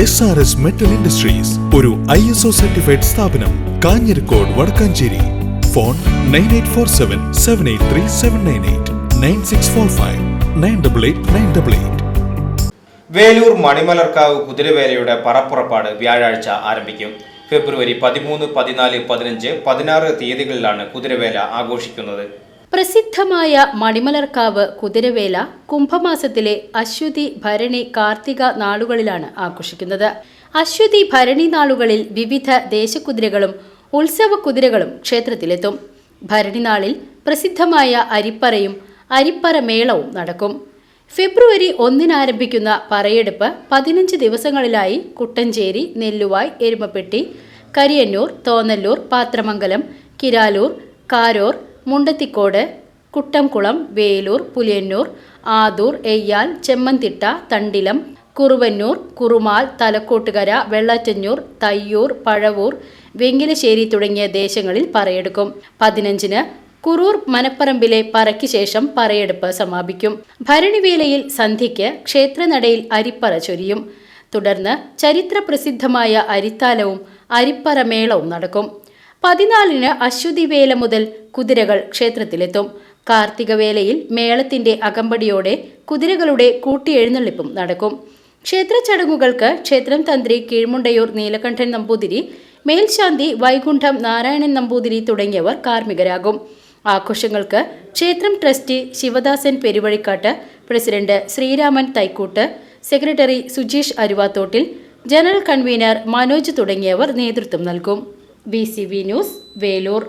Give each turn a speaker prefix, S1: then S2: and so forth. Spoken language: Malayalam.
S1: S R S metal industries ഒരു ഐ എസ് ഒ സർട്ടിഫൈഡ് സ്ഥാപനം Kanjirakode Vadakkanchery. Phone nine eight four seven seven eight three seven nine eight nine six four five nine double eight nine double eight
S2: Veloor Manimalarkavu കുതിരവേലയുടെ പറപ്പുറപ്പാട് വ്യാഴാഴ്ച ആരംഭിക്കും. ഫെബ്രുവരി പതിമൂന്ന് പതിനാല് പതിനഞ്ച് പതിനാറ് തീയതികളിലാണ് കുതിരവേല ആഘോഷിക്കുന്നത്.
S3: പ്രസിദ്ധമായ മണിമലർക്കാവ് കുതിരവേല കുംഭമാസത്തിലെ അശ്വതി ഭരണി കാർത്തിക നാളുകളിലാണ് ആഘോഷിക്കുന്നത്. അശ്വതി ഭരണി നാളുകളിൽ വിവിധ ദേശകുതിരകളും ഉത്സവ കുതിരകളും ക്ഷേത്രത്തിലെത്തും. ഭരണി നാളിൽ പ്രസിദ്ധമായ അരിപ്പറയും അരിപ്പറ മേളവും നടക്കും. ഫെബ്രുവരി ഒന്നിനാരംഭിക്കുന്ന പറയെടുപ്പ് പതിനഞ്ച് ദിവസങ്ങളിലായി കുട്ടഞ്ചേരി നെല്ലുവായ് എരുമപ്പെട്ടി കരിയന്നൂർ തോന്നല്ലൂർ പാത്രമംഗലം കിരാലൂർ കാരോർ മുണ്ടത്തിക്കോട് കുട്ടംകുളം വേലൂർ പുലിയന്നൂർ ആദൂർ എയ്യാൽ ചെമ്മന്തിട്ട തണ്ടിലം കുറുവന്നൂർ കുറുമാൽ തലക്കോട്ടുകര വെള്ളാറ്റഞ്ഞൂർ തയ്യൂർ പഴവൂർ വെങ്കിലശ്ശേരി തുടങ്ങിയ ദേശങ്ങളിൽ പറയെടുക്കും. പതിനഞ്ചിന് കുറൂർ മനപ്പറമ്പിലെ പറയ്ക്ക് ശേഷം പറയെടുപ്പ് സമാപിക്കും. ഭരണിവേലയിൽ സന്ധ്യയ്ക്ക് ക്ഷേത്രനടയിൽ അരിപ്പറ ചൊരിയും. തുടർന്ന് ചരിത്ര പ്രസിദ്ധമായ അരിത്താലവും അരിപ്പറമേളവും നടക്കും. പതിനാലിന് അശ്വതിവേല മുതൽ കുതിരകൾ ക്ഷേത്രത്തിലെത്തും. കാർത്തികവേലയിൽ മേളത്തിന്റെ അകമ്പടിയോടെ കുതിരകളുടെ കൂട്ടിയെഴുന്നള്ളിപ്പും നടക്കും. ക്ഷേത്ര ചടങ്ങുകൾക്ക് ക്ഷേത്രം തന്ത്രി കീഴ്മുണ്ടയൂർ നീലകണ്ഠൻ നമ്പൂതിരി മേൽശാന്തി വൈകുണ്ഠം നാരായണൻ നമ്പൂതിരി തുടങ്ങിയവർ കാർമ്മികരാകും. ആഘോഷങ്ങൾക്ക് ക്ഷേത്രം trustee Sivadasan Peruvazhikkattu president Sreeraman Thaikkoottu secretary Sujeesh Aruvathottil general convener Manoj തുടങ്ങിയവർ നേതൃത്വം നൽകും. B news Velur